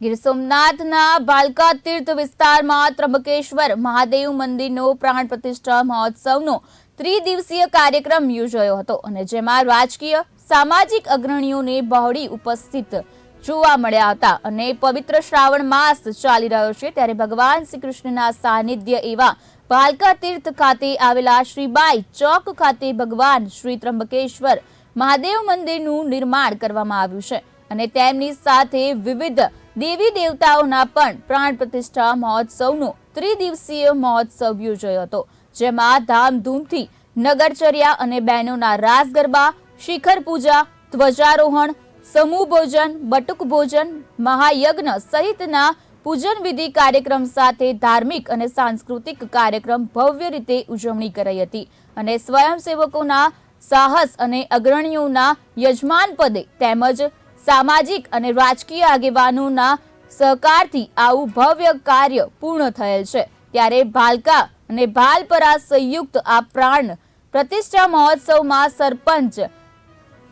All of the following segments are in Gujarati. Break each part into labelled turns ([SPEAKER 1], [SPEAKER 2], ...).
[SPEAKER 1] ગીર સોમનાથના ભાલકા તીર્થ વિસ્તારમાં ત્રંબકેશ્વર મહાદેવ મંદિરનો પ્રાણ પ્રતિષ્ઠા મહોત્સવનો ત્રિદિવસીય કાર્યક્રમ યોજાયો હતો અને જેમાં રાજકીય, સામાજિક અગ્રણીઓને બહોળી ઉપસ્થિત જોવા મળ્યા હતા અને પવિત્ર શ્રાવણ માસ ચાલી રહ્યો છે ત્યારે ભગવાન શ્રી કૃષ્ણના સાનિધ્ય એવા ભાલકા તીર્થ ખાતે આવેલા શ્રીબાઈ ચોક ખાતે ભગવાન શ્રી ત્રંબકેશ્વર મહાદેવ મંદિરનું નિર્માણ કરવામાં આવ્યું છે અને તેમની સાથે વિવિધ દેવી દેવતાઓના પણ પ્રાણ પ્રતિષ્ઠા મહોત્સવનો ત્રિદિવસીય મહોત્સવ યોજાયો હતો, જેમાં ધામધૂમથી નગરચર્યા અને બહેનોના રાસ ગરબા શિખર પૂજા, ધ્વજારોહણ, સમૂહ ભોજન, બટુક ભોજન, મહાયજ્ઞ સહિતના પૂજન વિધિ કાર્યક્રમ સાથે ધાર્મિક અને સાંસ્કૃતિક કાર્યક્રમ ભવ્ય રીતે ઉજવણી કરાઈ હતી અને સ્વયંસેવકોના સાહસ અને અગ્રણીઓના યજમાન પદે તેમજ સામાજિક અને રાજકીય આગેવાનોના સહકારથી આવું ભવ્ય કાર્ય પૂર્ણ થયેલ છે. ત્યારે ભાલકા અને ભાલપરા સંયુક્ત આ પ્રાણ પ્રતિષ્ઠા મહોત્સવમાં સરપંચ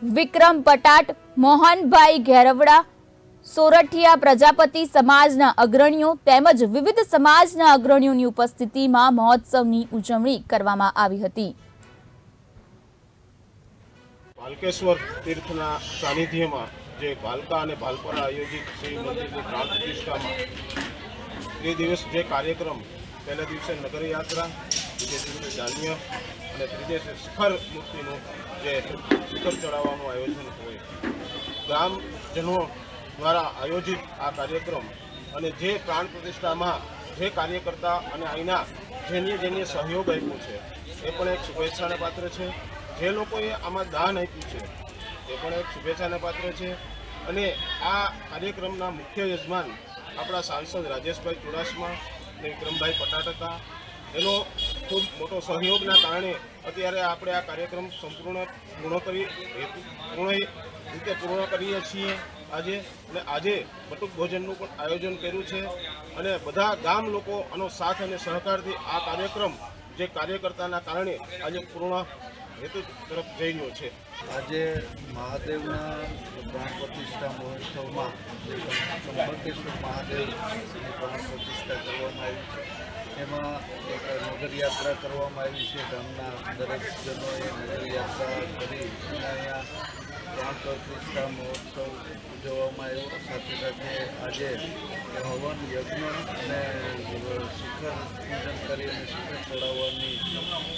[SPEAKER 1] વિક્રમ પટાટ, મોહનભાઈ ઘેરવડા, સોરઠિયા પ્રજાપતિ સમાજના અગ્રણીઓ તેમજ વિવિધ સમાજના અગ્રણીઓની ઉપસ્થિતિમાં મહોત્સવની ઉજવણી કરવામાં આવી હતી.
[SPEAKER 2] બાલકેશ્વર તીર્થના સાનિધ્યમાં જે ભાલકા અને ભાલપરા આયોજિત શ્રી મંદિરની પ્રાણ પ્રતિષ્ઠામાં તે દિવસ જે કાર્યક્રમ પહેલા દિવસે નગરયાત્રા, બીજે દિવસે જાન્ય અને ત્રીજે શિખર મૂર્તિનું જે શિખર ચડાવવાનું આયોજન હોય. ગ્રામજનો દ્વારા આયોજિત આ કાર્યક્રમ અને જે પ્રાણ પ્રતિષ્ઠામાં જે કાર્યકર્તા અને અહીંના જેને જેને સહયોગ આપ્યો છે, એ પણ એક શુભેચ્છાને પાત્ર છે. જે લોકોએ આમાં દાન આપ્યું છે એ પણ એક શુભેચ્છાના પાત્ર છે. અને આ કાર્યક્રમના મુખ્ય યજમાન આપણા સાંસદ રાજેશભાઈ ચુડાસમા અને વિક્રમભાઈ પટાટકા એનો ખૂબ મોટો સહયોગના કારણે અત્યારે આપણે આ કાર્યક્રમ સંપૂર્ણ પૂર્ણ કરી, પૂર્ણ રીતે પૂર્ણ કરીએ છીએ આજે. અને આજે બટુક ભોજનનું પણ આયોજન કર્યું છે. અને બધા ગામ લોકો આનો સાથ અને સહકારથી આ કાર્યક્રમ જે કાર્યકર્તાના કારણે આજે પૂર્ણ હેતુ તરફ જઈ રહ્યો છે.
[SPEAKER 3] આજે મહાદેવના પ્રાણ પ્રતિષ્ઠા મહોત્સવમાં સંબંધેશ્વર મહાદેવની પ્રાણ પ્રતિષ્ઠા કરવામાં આવી છે. એમાં એક નગરયાત્રા કરવામાં આવી છે. ગામના દરેક જનોએ નગરયાત્રા કરી અહીંયા પ્રાણ પ્રતિષ્ઠા મહોત્સવ ઉજવવામાં આવ્યો. સાથે સાથે આજે હવન યજ્ઞ અને શિખર પૂજન કરી અને શિખર ચડાવવાની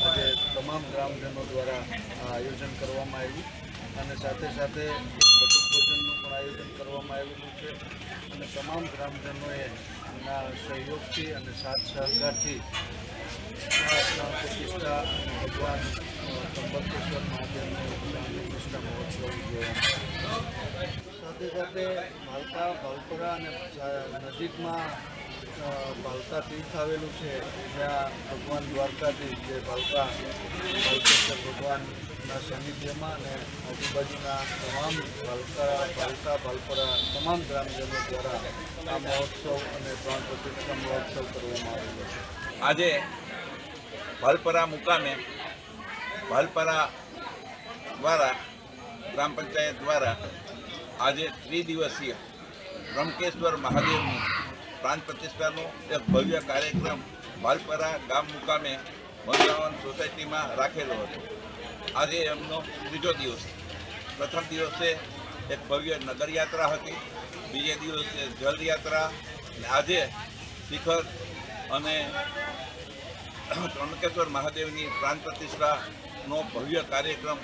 [SPEAKER 3] આજે તમામ ગ્રામજનો દ્વારા આયોજન કરવામાં આવ્યું અને સાથે સાથે એક ભોજનનું પણ આયોજન કરવામાં આવેલું છે. અને તમામ ગ્રામજનોએ એમના સહયોગથી અને સાથ સહકારથી પ્રતિષ્ઠા ભગવાન ત્રંબકેશ્વર મહાદેવનો પ્રતિષ્ઠા મહોત્સવ ઉજવવામાં સાથે સાથે ભાલકા ભાલપરા અને નજીકમાં ભાલકા તીર્થ આવેલું છે, જ્યાં ભગવાન દ્વારકાધીશ, જે ભાલકા ભાલકેશ્વર ભગવાનના સાનિધ્યમાં અને આજુબાજુના તમામ ભાલકા ભાલકા ભાલપરા તમામ ગ્રામજનો દ્વારા આ મહોત્સવ અને પ્રાણ પ્રતિષ્ઠા મહોત્સવ કરવામાં આવેલો છે.
[SPEAKER 4] આજે ભાલપરા મુકામે ભાલપરા દ્વારા, ગ્રામ પંચાયત દ્વારા આજે ત્રિદિવસીય બ્રહ્મકેશ્વર મહાદેવની પ્રાણ પ્રતિષ્ઠાનો એક ભવ્ય કાર્યક્રમ વાલપરા ગામ મુકામે વૃંદાવન સોસાયટીમાં રાખેલો હતો. આજે એમનો ત્રીજો દિવસ પ્રથમ દિવસે એક ભવ્ય નગરયાત્રા હતી. બીજે દિવસે જલયાત્રા. અને આજે શિખર અને ત્રણકેશ્વર મહાદેવની પ્રાણ પ્રતિષ્ઠાનો ભવ્ય કાર્યક્રમ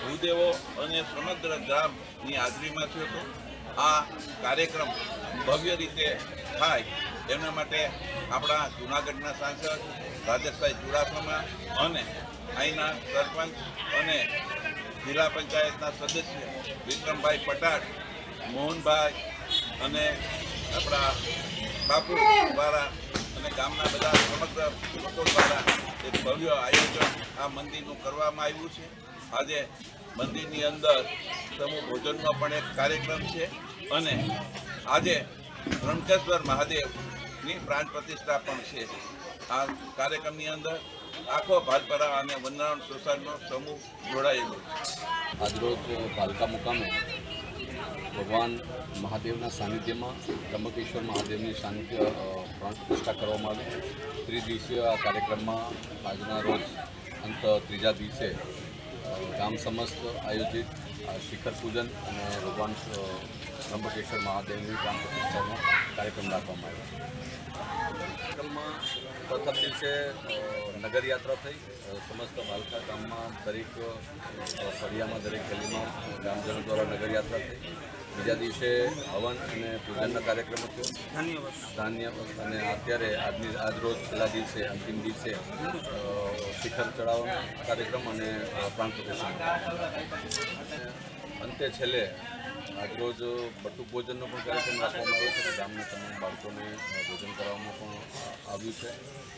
[SPEAKER 4] ભૂદેવો અને સમગ્ર ગામની હાજરીમાં થયો હતો. આ કાર્યક્રમ ભવ્ય રીતે થાય એના માટે આપણા જૂનાગઢના સાંસદ રાજેશભાઈ ચુડાસમા અને અહીંના સરપંચ અને જિલ્લા પંચાયતના સદસ્ય વિક્રમભાઈ પટાટ, મોહનભાઈ અને આપણા બાપુ દ્વારા અને ગામના બધા સમગ્ર લોકો દ્વારા એક ભવ્ય આયોજન આ મંદિરનું કરવામાં આવ્યું છે. આજે મંદિરની અંદર સમૂહ ભોજનનો પણ એક કાર્યક્રમ છે અને આજે રણકેશ્વર મહાદેવની પ્રાણ પ્રતિષ્ઠા પણ છે. આ કાર્યક્રમની અંદર આખો ભાલપરા અને વંદનાવન સોસાયટીનો સમૂહ જોડાયેલો છે.
[SPEAKER 5] આજરોજ પાલકા મુકામે ભગવાન મહાદેવના સાનિધ્યમાં ત્રંબકેશ્વર મહાદેવની સાનિધ્ય પ્રાણ પ્રતિષ્ઠા કરવામાં આવી. ત્રિદિવસીય આ કાર્યક્રમમાં આજના રોજ અંત ત્રીજા દિવસે ગામ સમસ્ત આયોજિત શિખર પૂજન અને ભગવાન ત્રંબકેશ્વર મહાદેવની પ્રાણ પ્રતિષ્ઠાનો કાર્યક્રમ રાખવામાં આવ્યો. કાર્યક્રમમાં પ્રથમ દિવસે નગરયાત્રા થઈ. સમસ્ત બાલકા ગામમાં દરેક ફળિયામાં દરેક ગલીમાં ગામજનો દ્વારા નગરયાત્રા થઈ. બીજા દિવસે હવન અને પૂજનના કાર્યક્રમ થયો. ધાન્ય અને અત્યારે આજની, આજ રોજ છેલ્લા દિવસે, અંતિમ દિવસે શિખર ચડાવવાનો કાર્યક્રમ અને પ્રાણ પ્રતિષ્ઠા અંતે છેલ્લે આજરોજ બટુક ભોજનનો પણ કાર્યક્રમ રાખવામાં આવ્યો છે. ગામના બાળકોને ભોજન કરાવવામાં પણ આવ્યું છે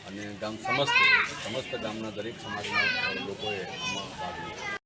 [SPEAKER 5] અને ગામ સમસ્ત સમસ્ત ગામના દરેક સમાજના લોકોએ આમાં ભાગ લીધો